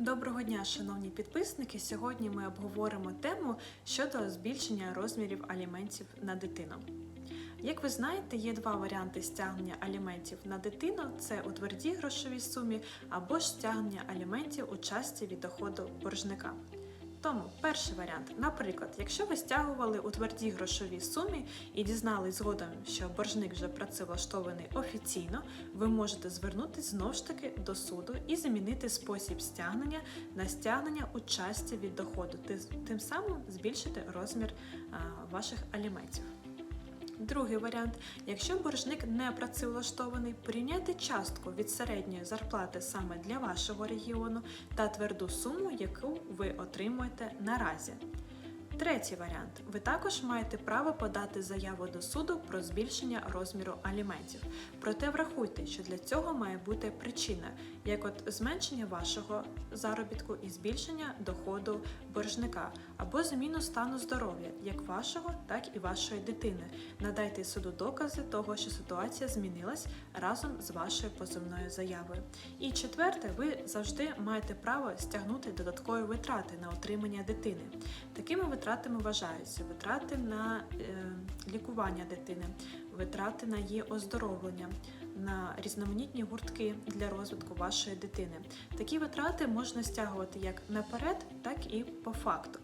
Доброго дня, шановні підписники. Сьогодні ми обговоримо тему щодо збільшення розмірів аліментів на дитину. Як ви знаєте, є два варіанти стягнення аліментів на дитину: це у твердій грошовій сумі або ж стягнення аліментів у часті від доходу боржника. Тому перший варіант, наприклад, якщо ви стягували у твердій грошовій сумі і дізнались згодом, що боржник вже працевлаштований офіційно, ви можете звернутися знову ж таки до суду і замінити спосіб стягнення на стягнення у часті від доходу, ти- тим самим збільшити розмір ваших аліментів. Другий варіант: якщо боржник не працевлаштований, порівняйте частку від середньої зарплати саме для вашого регіону та тверду суму, яку ви отримуєте наразі. Третій варіант: ви також маєте право подати заяву до суду про збільшення розміру аліментів. Проте врахуйте, що для цього має бути причина, як от зменшення вашого заробітку і збільшення доходу боржника, або зміну стану здоров'я, як вашого, так і вашої дитини. Надайте суду докази того, що ситуація змінилась разом з вашою позовною заявою. І четверте, ви завжди маєте право стягнути додаткові витрати на утримання дитини. Такими витратами вважаються витрати на е, лікування дитини, витрати на її оздоровлення, на різноманітні гуртки для розвитку вашої дитини. Такі витрати можна стягувати як наперед, так і по факту.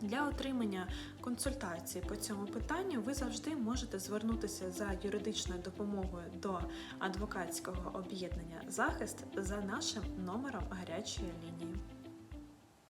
Для отримання консультації по цьому питанню ви завжди можете звернутися за юридичною допомогою до адвокатського об'єднання захист за нашим номером гарячої лінії.